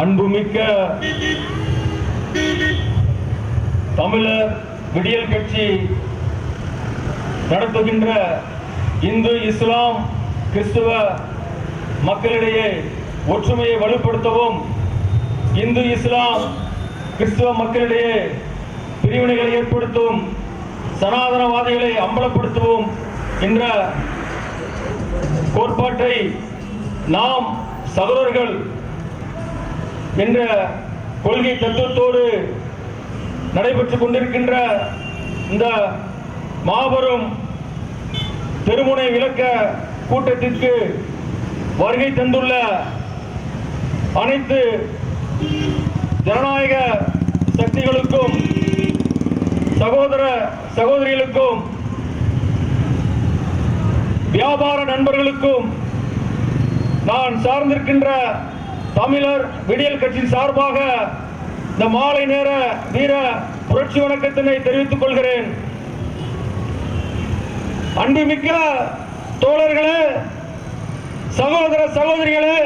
அன்புமிக்க தமிழர் விடியல் கட்சி நடத்துகின்ற இந்து இஸ்லாம் கிறிஸ்துவ மக்களிடையே ஒற்றுமையை வலுப்படுத்தவும் இந்து இஸ்லாம் கிறிஸ்துவ மக்களிடையே பிரிவினைகளை ஏற்படுத்தும் சனாதனவாதிகளை அம்பலப்படுத்தவும் என்ற கோட்பாட்டை நாம் சகோதரர்கள் என்ற கொள்கை தத்துவத்தோடு நடைபெற்று கொண்டிருக்கின்ற இந்த மாபெரும் தெருமுனை விளக்க கூட்டத்திற்கு வருகை தந்துள்ள அனைத்து ஜனநாயக சக்திகளுக்கும் சகோதர சகோதரிகளுக்கும் வியாபார நண்பர்களுக்கும் நான் சார்ந்திருக்கின்ற தமிழர் விடியல் கட்சியின் சார்பாக இந்த மாலை நேர வீர புரட்சி வணக்கத்தினை தெரிவித்துக் கொள்கிறேன். அன்புமிக்க தோழர்களே சகோதர சகோதரிகளே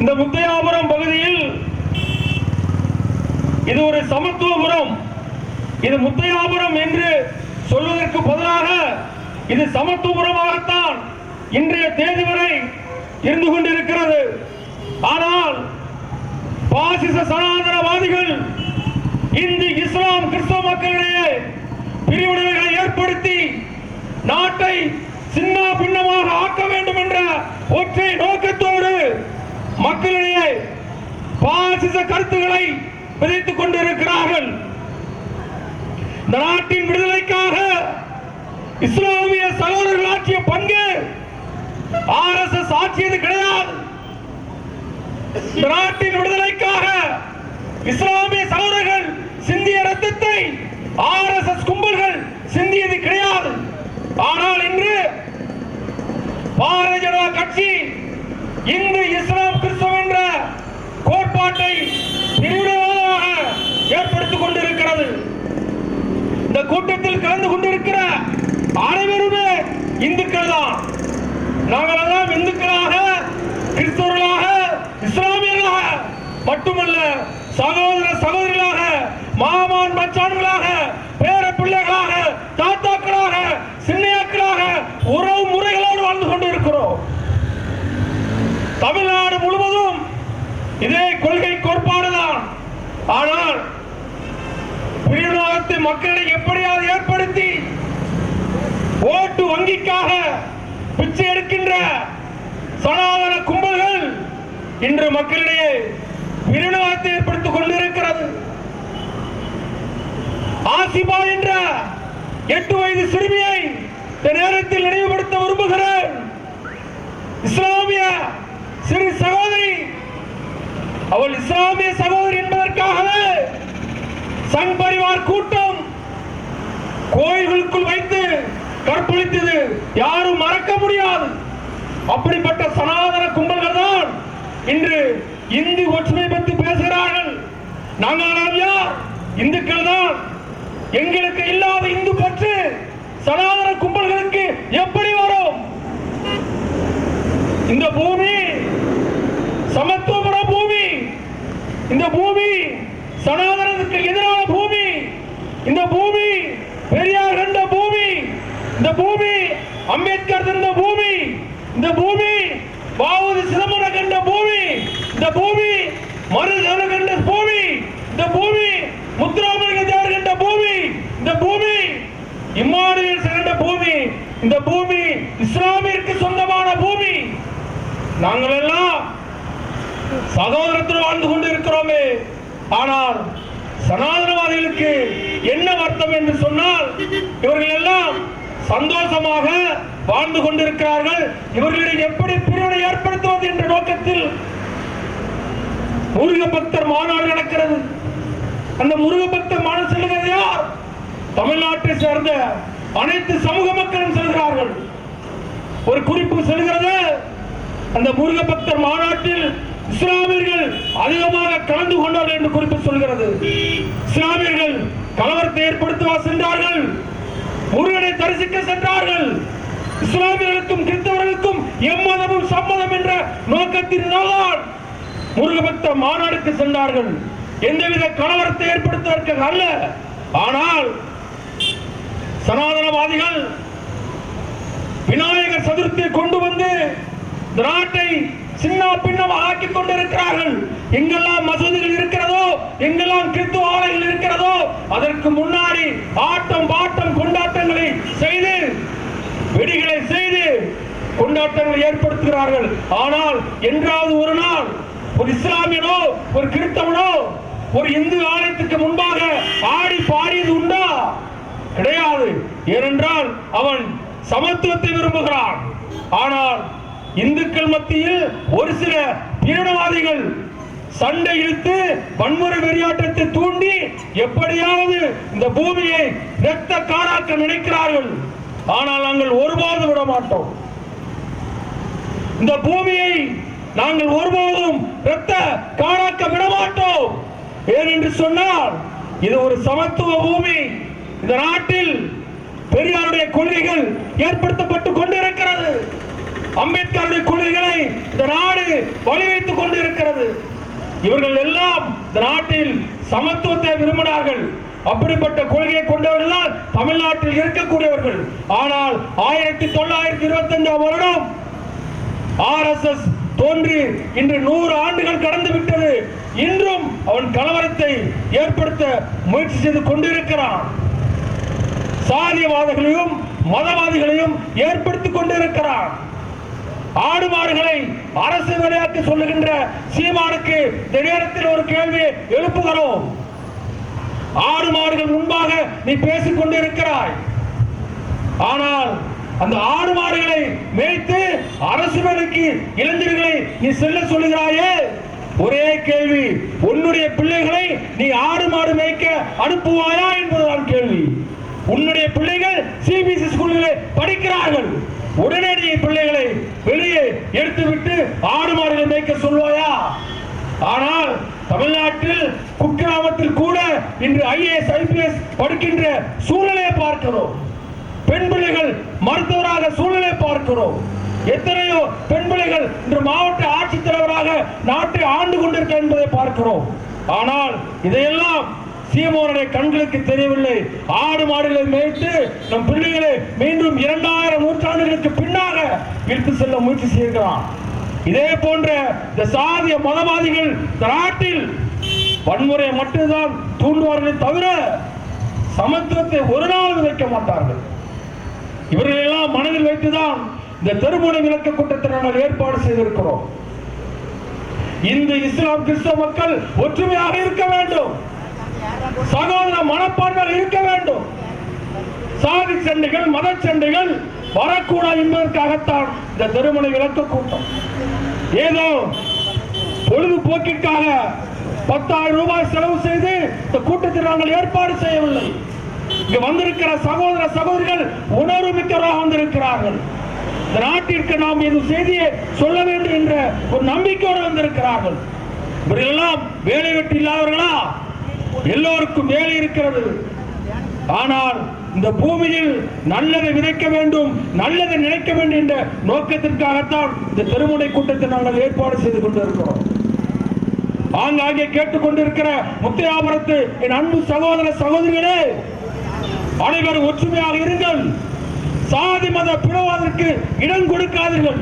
இந்த முத்தையாபுரம் பகுதியில் இது ஒரு சமத்துவபுரம். இது முத்தையாபுரம் என்று சொல்வதற்கு பதிலாக இது சமத்துவபுரமாகத்தான் இன்றைய தேதி வரை இருந்து கொண்டிருக்கிறது. ஆனால் பாசிச சனாதனவாதிகள் இந்து இஸ்லாம் கிறிஸ்தவ மக்களிடையே பிரிவினைகளை ஏற்படுத்தி நாட்டை சின்ன பின்னமாக ஆக்க வேண்டும் என்ற ஒற்றை நோக்கத்தோடு மக்களிடையே பாசிச கருத்துக்களை விதைத்துக் கொண்டிருக்கிறார்கள். இந்த நாட்டின் விடுதலைக்காக இஸ்லாமிய சகோதரர்கள் ஆற்றிய பங்கு ஆர் எஸ் எஸ் ஆட்சியது கிடையாது நாட்டின் விடுதலைக்காக இஸ்லாமிய சகோதரர்கள் சிந்திய ரத்தத்தை ஆர் எஸ் எஸ் கும்பல்கள் சிந்தியது கிடையாது. ஆனால் இன்று பாரதிய ஜனதா கட்சி இந்து இஸ்லாம் கிறிஸ்தவம் என்ற கோட்பாட்டை பிரிவினவாதமாக ஏற்படுத்திக் கொண்டிருக்கிறது. இந்த கூட்டத்தில் கலந்து கொண்டிருக்கிற அனைவருமே இந்துக்கள் தான் நாங்கள் எல்லாம் இந்துக்களாக கிறிஸ்தவர்களாக இஸ்லாமியர்களாக மட்டுமல்ல சகோதர சகோதரிகளாக மாமான் மச்சான்களாக பேர பிள்ளைகளாக தாத்தாக்களாக சின்னையாக்களாக உறவு முறைகளோடு வாழ்ந்து கொண்டிருக்கிறோம். தமிழ்நாடு முழுவதும் இதே கொள்கை கோட்பாடுதான். ஆனால் பிரிவினவாதத்தை மக்களை எப்படியாவது ஏற்படுத்தி ஓட்டு வங்கிக்காக பிச்சை எடுக்கின்ற சனாதன கும்பல்கள் இன்று மக்களிடையே பிரிவினவாதத்தை ஏற்படுத்திக் கொண்டிருக்கிறது. ஆசிபா என்ற எட்டு வயது சிறுமியை இந்த நேரத்தில் நினைவுபடுத்த விரும்புகிறேன். இஸ்லாமிய சிறு சகோதரி அவள் இஸ்லாமிய சகோதரி என்பதற்காகவே சங் பரிவார் கூட்டம் கோயில்களுக்குள் வைத்து கற்பழித்தது யாரும் மறக்க முடியாது. அப்படிப்பட்ட சனாதன கும்பல்கள் தான் இன்று இந்து ஒற்றுமை பற்றி பேசுகிறார்கள். நாங்கள் யார் இந்துக்கள் தான் எங்களுக்கு இல்லாத இந்து பற்று சனாதன கும்பல்களுக்கு எப்படி வரும்? இந்த பூமி சமத்துவபுர பூமி. இந்த பூமி சனாதன எதிரான பூமி இந்த பூமி பெரியார் கண்ட பூமி இந்த பூமி அம்பேத்கர் தந்த பூமி இந்த பூமி பாவதி சிதம்பரம் கண்ட பூமி இந்த பூமி மறு கண்ட பூமி இந்த பூமி முத்துராமலிங்க தேவர் கண்ட பூமி இந்த பூமி இம்மானுவேல் கண்ட பூமி இந்த பூமி இஸ்லாமிற்கு சொந்தமான பூமி. நாங்கள் எல்லாம் சகோதரத்தில் வாழ்ந்து கொண்டு இருக்கிறோமே ஆனால் சனாதனவாதிகளுக்கு என்ன அர்த்தம் என்று சொன்னால் இவர்கள் எல்லாம் சந்தோஷமாக வாழ்ந்து கொண்டிருக்கிறார்கள். இவர்களிடம் எப்படி பிரிவினை ஏற்படுத்துவது என்ற நோக்கத்தில் முருகபக்தர் மாநாடு நடக்கிறது. அந்த முருகபக்தர் மாநாடு செல்கிறது யார்? தமிழ்நாட்டை சேர்ந்த அனைத்து சமூக மக்களும் செல்கிறார்கள். ஒரு குறிப்பு செல்கிறது அந்த முருகபக்தர் மாநாட்டில் இஸ்லாமியர்கள் அதிகமாக கலந்து கொண்டார்கள் என்று குறிப்பு சொல்கிறது இஸ்லாமியர்கள் கலவரத்தை ஏற்படுத்துவா சென்றார்கள். முருகனை தரிசிக்க சென்றார்கள். இஸ்லாமியர்களுக்கும் கிறிஸ்தவர்களுக்கும் எம்மதமும் சம்மதம் என்ற நோக்கத்தினால்தான் முருகபக்த மாநாடுக்கு சென்றார்கள். எந்தவித கலவரத்தை ஏற்படுத்துவதற்கு அல்ல. ஆனால் சனாதனவாதிகள் விநாயகர் சதுர்த்தியை கொண்டு வந்து நாட்டை சின்ன பின்னமாக ஆக்கி கொண்டிருக்கிறார்கள். எங்கெல்லாம் மசூதிகள் இருக்கிறதோ எங்கெல்லாம் கிறிஸ்துவ ஆலைகள் இருக்கிறதோ அதற்கு முன்னாடி ஆட்டம் வெடிகளை செய்து கொண்டாட்டங்கள் ஏற்படுத்துகிறார்கள். ஆனால் என்றாவது ஒரு நாள் ஒரு இஸ்லாமியனோ ஒரு கிறிஸ்தவனோ ஒரு இந்து ஆலயத்துக்கு முன்பாக ஆடி பாடியது உண்டா? கிடையாது. ஏனென்றால் அவன் சமத்துவத்தை விரும்புகிறான். ஆனால் இந்துக்கள் மத்தியில் ஒரு சில பீரணவாதிகள் சண்டை இழுத்து வன்முறை வெறியாட்டத்தை தூண்டி எப்படியாவது இந்த பூமியை இரத்த காராக்க நினைக்கிறார்கள். ஆனால் நாங்கள் ஒருபோதும் விட மாட்டோம் இந்த பூமியை நாங்கள் ஒருபோதும் இரத்த காணாக்க விட மாட்டோம் ஏனென்று சொன்னால் இது ஒரு சமத்துவ பூமி. இந்த நாட்டில் பெரியாருடைய கொள்கைகள் ஏற்படுத்தப்பட்டுக் கொண்டிருக்கிறது. அம்பேத்கருடைய கொள்கைகளை இந்த நாடு வழிவைத்துக் கொண்டிருக்கிறது. இவர்கள் எல்லாம் இந்த நாட்டில் சமத்துவத்தை விரும்பினார்கள். அப்படிப்பட்ட கொள்கையை கொண்டவர்கள் தான் தமிழ்நாட்டில் இருக்கக்கூடியவர்கள். ஆனால் ஆயிரத்தி தொள்ளாயிரத்தி இருபத்தி அஞ்சாம் வருடம் ஆர்எஸ்எஸ் தோன்றி இன்று நூறு ஆண்டுகள் கடந்து விட்டது. இன்றும் அவன் கலவரத்தை ஏற்படுத்த முயற்சி செய்து கொண்டிருக்கிறான். சாதியவாதிகளையும் மதவாதிகளையும் ஏற்படுத்திக் கொண்டிருக்கிறான். ஆடு மாடுகளை அரசு விளையாட்டு சொல்லுகின்ற சீமானுக்கு திடீரத்தில் ஒரு கேள்வியை எழுப்புகிறோம். ஆடு மாடுகள் முன்பாக நீ பேசிக் கொண்டிருக்கிறாய். ஆனால் அந்த ஆடு மாடுகளை மேய்த்து அரசு வேலைக்கு இளைஞர்களை நீ செல்ல சொல்லுகிறாயே? ஒரே கேள்வி உன்னுடைய பிள்ளைகளை நீ ஆடு மாடு மேய்க்க அனுப்புவாயா என்பதுதான் கேள்வி. உன்னுடைய பிள்ளைகள் சிபிஎஸ்இ ஸ்கூலில் படிக்கிறார்கள். உடனே பிள்ளைகளை வெளியே எடுத்துவிட்டு ஆடு மாடுகளை மேய்க்க சொல்வாயா? ஆனால் தமிழ்நாட்டில் குக்கிராமத்தில் கூட இன்று ஐஏஎஸ் ஐபிஎஸ் படிக்கின்ற சூழலை பார்க்கிறோம். பெண் பிள்ளைகள் மருத்துவராக சூழலை பார்க்கிறோம். எத்தனையோ பெண் பிள்ளைகள் இன்று மாவட்ட ஆட்சித்தலைவராக நாட்டை ஆண்டு கொண்டிருக்க என்பதை பார்க்கிறோம். ஆனால் இதையெல்லாம் சீமோனுடைய கண்களுக்கு தெரியவில்லை. ஆடு மாடுகளை மேய்த்து நம் பிள்ளைகளை மீண்டும் இரண்டாயிரம் நூற்றாண்டுகளுக்கு பின்னாக இழுத்து செல்ல முயற்சி செய்கிறான். இதே போன்ற இந்த சாதிய மதவாதிகள் நாட்டில் வன்முறையை மட்டும்தான் தூண்டுவார்களே தவிர சமத்துவத்தை ஒரு நாள் வைக்க மாட்டார்கள். இவர்கள் எல்லாம் மனதில் வைத்துதான் இந்த தெருமுனை விளக்க கூட்டத்தை நாங்கள் ஏற்பாடு செய்திருக்கிறோம். இந்து இஸ்லாம் கிறிஸ்தவ மக்கள் ஒற்றுமையாக இருக்க வேண்டும். சகோதர மனப்பான்மையாக இருக்க வேண்டும். சாதி சண்டைகள் மத சண்டைகள் வரக்கூடாது என்பதற்காகத்தான் இந்த திருமண விளக்க கூட்டம். ஏதோ பொழுதுபோக்கிற்காக பத்தாயிரம் ரூபாய் செலவு செய்து இந்த கூட்டத்தில் நாங்கள் ஏற்பாடு செய்யவில்லை. இங்கு வந்திருக்கிற சகோதர சகோதரிகள் உணர்வு மிக்கவராக வந்திருக்கிறார்கள். இந்த நாட்டிற்கு நாம் இந்த செய்தியை சொல்ல வேண்டும் என்ற ஒரு நம்பிக்கையோடு வந்திருக்கிறார்கள். இவர்களெல்லாம் வேலை வெட்டி இல்லாதவர்களா? எல்லோருக்கும் வேலை இருக்கிறது. ஆனால் இந்த பூமியில் நல்லதை விதைக்க வேண்டும் நல்லதை நினைக்க வேண்டும் என்ற நோக்கத்திற்காகத்தான் இந்த தெருமுனை கூட்டத்தை நாங்கள் ஏற்பாடு செய்து கொண்டிருக்கிறோம். ஆங்காங்கே கேட்டுக்கொண்டிருக்கிற முத்தியாபுரத்து என் அன்பு சகோதர சகோதரிகளே அனைவரும் ஒற்றுமையாக இருங்கள். சாதி மத பிளவாதற்கு இடம் கொடுக்காதீர்கள்.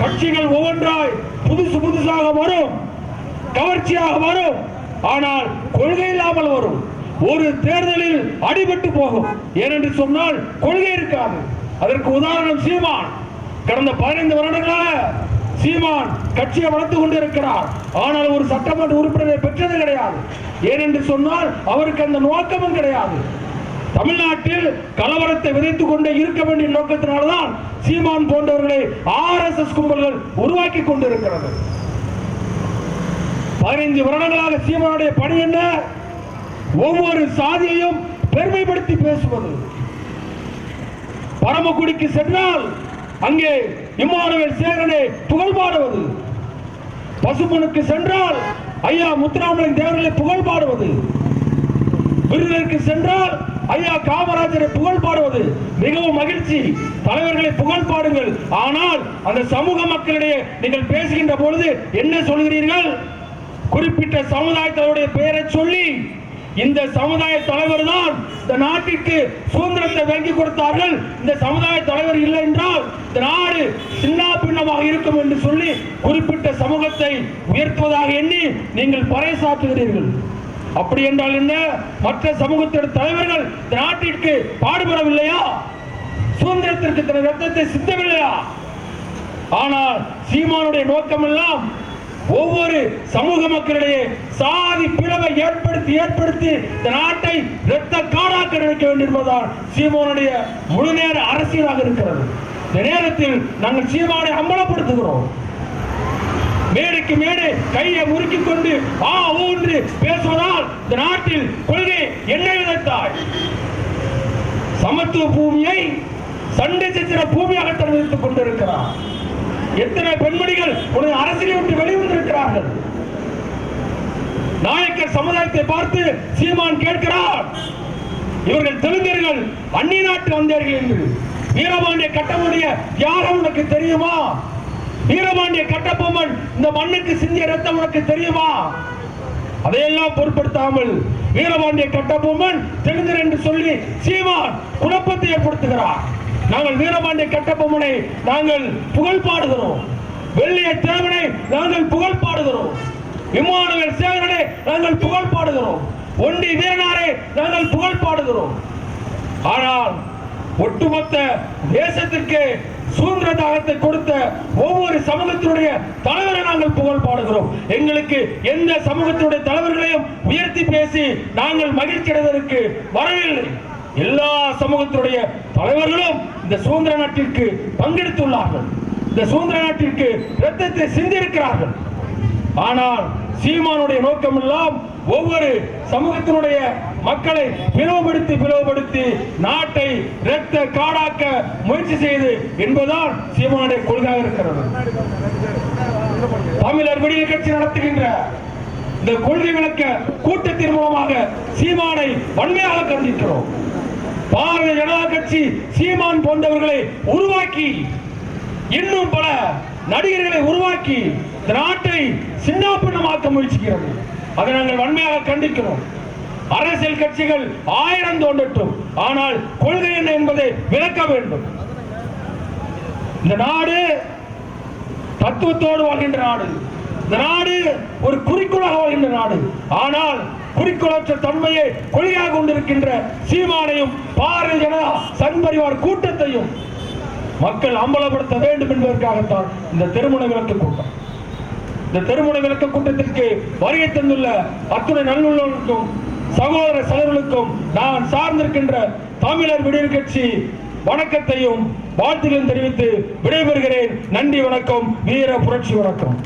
கட்சிகள் ஒவ்வொன்றாய் புதுசு புதுசாக வரும் கவர்ச்சியாக வரும் ஆனால் கொள்கை இல்லாமல் வரும். ஒரு தேர்தலில் அடிபட்டு போகும். ஏனென்று சொன்னால் கொள்கை இருக்காது. அதற்கு உதாரணம் சீமான். கடந்த பதினைந்து வருடங்களாக சீமான் கட்சியை வளர்த்து கொண்டிருக்கிறார். ஆனால் ஒரு சட்டமன்ற உறுப்பினரை பெற்றது கிடையாது. ஏனென்று சொன்னால் அவருக்கு அந்த நோக்கமும் கிடையாது. தமிழ்நாட்டில் கலவரத்தை விதைத்துக் கொண்டே இருக்க வேண்டிய நோக்கத்தினால்தான் சீமான் போன்றவர்களை ஆர் எஸ் எஸ் கும்பல்கள் உருவாக்கி கொண்டிருக்கிறது. பதினைந்து வருடங்களாக சீமானுடைய பணி என்ன? ஒவ்வொரு சாதியையும் பெருமைப்படுத்தி பேசுவது. பரமக்குடிக்கு சென்றால் அங்கே இம்மானுவேல் சேகரனை புகழ் பாடுவது. பசுமனுக்கு சென்றால் ஐயா முத்துராமலிங்க தேவர்களை புகழ் பாடுவது. விருதுக்கு சென்றால் ஐயா காமராஜரை புகழ் பாடுவது. மிகவும் மகிழ்ச்சி. தலைவர்களை புகழ் பாடுங்கள். ஆனால் அந்த சமூக மக்களிடையே நீங்கள் பேசுகின்ற பொழுது என்ன சொல்கிறீர்கள்? குறிப்பிட்ட சமுதாயத்தவருடைய பெயரை சொல்லி இந்த சமுதாய தலைவர் தான் இந்த நாட்டிற்கு சுதந்திரத்தை வழங்கி கொடுத்தார்கள். இந்த சமுதாய தலைவர் இல்லை என்றால் இந்த நாடு சின்ன பின்னமாக இருக்கும் என்று சொல்லி குறிப்பிட்ட சமூகத்தை உயர்த்துவதாக எண்ணி நீங்கள் பறைசாற்றுகிறீர்கள். அப்படி என்றால் என்ன? மற்ற சமூகத்தின் தலைவர்கள் இந்த நாட்டிற்கு பாடுபடவில்லையா? சுதந்திரத்திற்கு தனது ரத்தத்தை சித்தவில்லையா? ஆனால் சீமானுடைய நோக்கம் எல்லாம் ஒவ்வொரு சமூக மக்களிடையே சாதி பிளவை ஏற்படுத்தி ஏற்படுத்தி இந்த நாட்டை இரத்த காடாக்க நினைக்க வேண்டும் என்பதால் சீமானுடைய முழு நேர அரசியலாக இருக்கிறது. இந்த நேரத்தில் நாங்கள் சீமானை அம்பலப்படுத்துகிறோம். மேடைக்கு மேடை கையை முறுக்கிக் கொண்டு ஆ ஊன்று பேசுவதால் இந்த நாட்டில் கொள்கை என்ன விதத்தாய். சமத்துவ பூமியை சண்டை சித்திர பூமியாக தெரிவித்துக் கொண்டிருக்கிறார். எத்தனை பெண்மணிகள் உனது அரசியலை விட்டு வெளிவந்திருக்கிறார்கள்? நாயக்கர் சமுதாயத்தை பார்த்து சீமான் கேட்கிறார். இவர்கள் தெலுங்கர்கள் அந்நிய நாட்டு வந்தார்கள் என்று. வீரபாண்டிய கட்டமுடைய யாரும் உனக்கு தெரியுமா? வீரபாண்டிய கட்டபொம்மன் இந்த மண்ணுக்கு சிந்திய ரத்தம் உனக்கு தெரியுமா? அதையெல்லாம் பொருட்படுத்தாமல் வீரபாண்டிய கட்டபொம்மன் தெலுங்கர் என்று சொல்லி சீமான் குழப்பத்தை ஏற்படுத்துகிறார். நாங்கள் வீரபாண்டிய கட்டபொம்மனை நாங்கள் புகழ் பாடுகிறோம். வெள்ளிய தேவனை நாங்கள் புகழ் பாடுகிறோம். விமானங்கள் சேவனை நாங்கள் புகழ் பாடுகிறோம். ஒண்டி வீரனாரை நாங்கள் புகழ் பாடுகிறோம். ஆனால் ஒட்டுமொத்த தேசத்திற்கு சுதந்திர தாகத்தை கொடுத்த ஒவ்வொரு சமூகத்தினுடைய தலைவரை நாங்கள் புகழ் பாடுகிறோம். எங்களுக்கு எந்த சமூகத்தினுடைய தலைவர்களையும் உயர்த்தி பேசி நாங்கள் மகிழ்ச்சி அடைவதற்கு வரவில்லை. எல்லா சமூகத்தினுடைய தலைவர்களும் இந்த சுதந்திர நாட்டிற்கு பங்கெடுத்துள்ளார்கள். இந்த சுதந்திர நாட்டிற்கு ரத்தத்தை சிந்திருக்கிறார்கள். ஆனால் சீமானுடைய நோக்கம் எல்லாம் ஒவ்வொரு சமூகத்தினுடைய மக்களை பிளவுபடுத்தி பிளவுபடுத்தி நாட்டை இரத்த காடாக்க முயற்சி செய்து என்பதால் சீமானுடைய கொள்கையாக இருக்கிறது. தமிழர் விடியல் கட்சி நடத்துகின்ற இந்த கொள்கை விளக்க கூட்டத்தின் மூலமாக சீமானை வன்மையாக கண்டிக்கிறோம். பாரதிய ஜனதா கட்சி சீமான் போன்றவர்களை உருவாக்கி இன்னும் பல நடிகர்களை உருவாக்கி இந்த நாட்டை சின்னாப்பின்னமாக்க முயற்சிக்கிறது. அதை நாங்கள் வன்மையாக கண்டிக்கிறோம். அரசியல் கட்சிகள் ஆயிரம் தோன்றட்டும். ஆனால் கொள்கை என்ன என்பதை விளக்க வேண்டும். இந்த நாடு தத்துவத்தோடு வாழ்கின்ற நாடு. இந்த நாடு ஒரு குறிக்கோளாக வாழ்கின்ற நாடு. ஆனால் குறிக்கோளற்ற தன்மையை கொள்கையாக கொண்டிருக்கின்ற சீமானையும் பாரதிய ஜனதா சண்பரிவார் கூட்டத்தையும் மக்கள் அம்பலப்படுத்த வேண்டும் என்பதற்காகத்தான் இந்த திருமண விளக்கு கூட்டம். இந்த திருமண விளக்க கூட்டத்திற்கு வருகை தந்துள்ள அத்துணை நல்லுள்ளவர்களுக்கும் சகோதர சகோதரர்களுக்கும் நான் சார்ந்திருக்கின்ற தமிழர் விடியல் கட்சி வணக்கத்தையும் வாழ்த்துக்களையும் தெரிவித்து விடைபெறுகிறேன். நன்றி வணக்கம். வீர புரட்சி வணக்கம்.